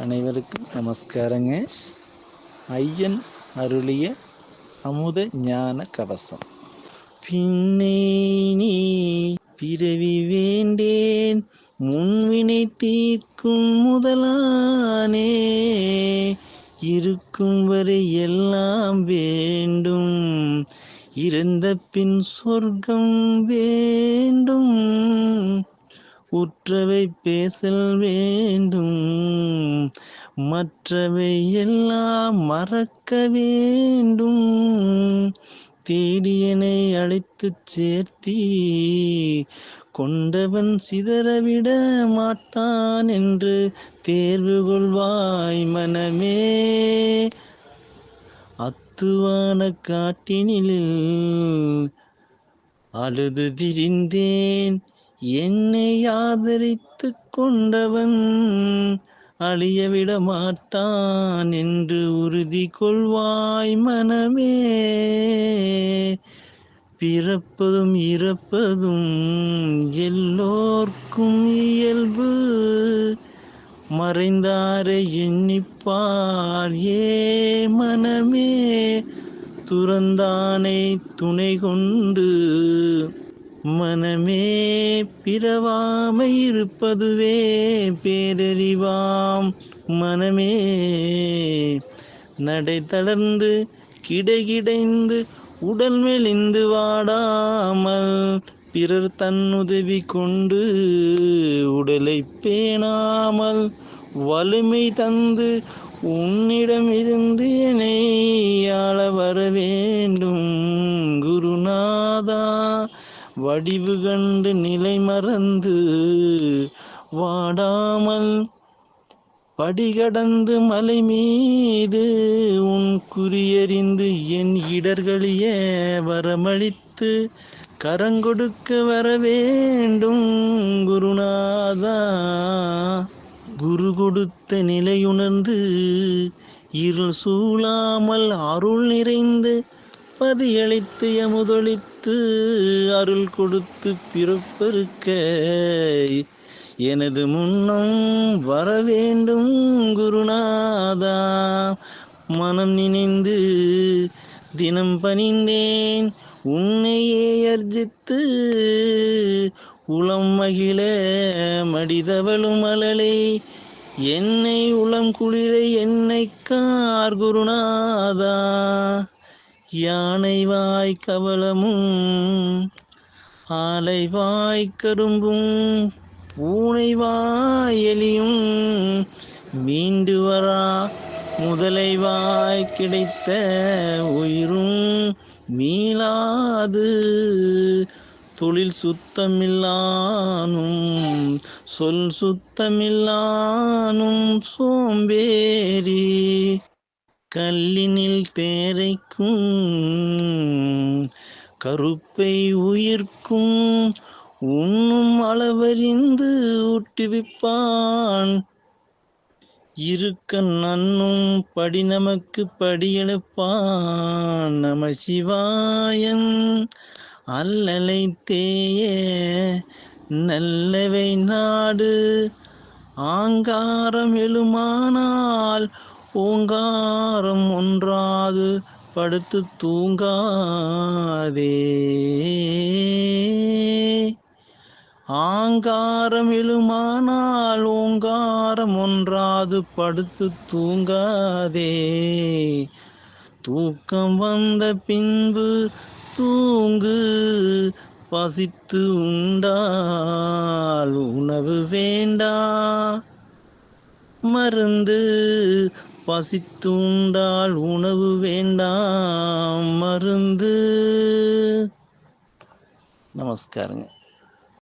அனைவருக்கும் நமஸ்காரங்க. ஐயன் அருளிய அமுத ஞான கவசம். பின்னே நீ பிறவி வேண்டேன் முன்வினை தீர்க்கும் முதலானே. இருக்கும் வரை எல்லாம் வேண்டும் இறந்த பின் சொர்க்கம் வேண்டும். உற்றவை பேசல் வேண்டும். மற்றவை எல்லாம் மறக்க வேண்டும். தேடியனை அழைத்துச் சேர்த்தி கொண்டவன் சிதறவிட மாட்டான் என்று தேர்வு கொள்வாய் மனமே. அத்துவான காட்டினில் அழுது திரிந்தேன். என்னை ஆதரித்து கொண்டவன் அழியவிட மாட்டான் என்று உறுதி கொள்வாய் மனமே. பிறப்பதும் இறப்பதும் எல்லோர்க்கும் இயல்பு. மறைந்தாரை எண்ணிப்பார் ஏ மனமே. துறந்தானை துணை கொண்டு மனமே பிறவாமை இருப்பதுவே பேரறிவாம். மனமே நடை தளர்ந்து கிடைகிடைந்து உடல் மெலிந்து வாடாமல் பிறர் தன்னுதவி கொண்டு உடலை பேணாமல் வலிமை தந்து உன்னிடமிருந்து என்னை ஆள வரவே வடிவு கண்டு நிலை மறந்து வாடாமல் படிகடந்து மலை மீது உன் குறியறிந்து என் இடர்களிய வரமளித்து கரங்கொடுக்க வர வேண்டும் குருநாதா. குரு கொடுத்த நிலையுணர்ந்து இருள் சூழாமல் அருள் நிறைந்து பதியளித்து எமுதொழித்து அருள் கொடுத்து பிறப்பருக்க. எனது முன்னம் வர வேண்டும் குருநாதா மனம் நினைந்து தினம் பணிந்தேன். உன்னையே அர்ஜித்து உளம் மகிழ மடிதவளும் அலலை. என்னை உளம் குளிரை என்னை கார் குருநாதா. யானை வாய் கவலமும் ஆலை வாய் கரும்பும் பூனை வாய் எலியும் மீண்டு வரா முதலை வாய் கிடைத்த உயிரும் மீளாது. தொழில் சுத்தமில்லானும் சொல் சுத்தமில்லானும் சோம்பேறி. கல்லினில் தேரைக்கும் கருப்பை உயிர்க்கும் உண்ணும் அளவறிந்து ஊட்டுவிப்பான். இருக்க நன்னும் படி நமக்கு படியெழுப்பான் நம சிவாயன் அல்லலை தேய நல்லவை நாடு ஆங்காரம் எழுமானால் ஓங்காரம் ஒன்றாது படுத்து தூங்காதே. ஆங்காரம் எழுமானால் ஓங்காரம் ஒன்றாது படுத்து தூங்காதே. தூக்கம் வந்த பின்பு தூங்கு பசித்து உண்டால் உணவு வேண்டா. மருந்து பசித்துண்டால் உணவு வேண்டாம் மருந்து. நமஸ்காரங்க.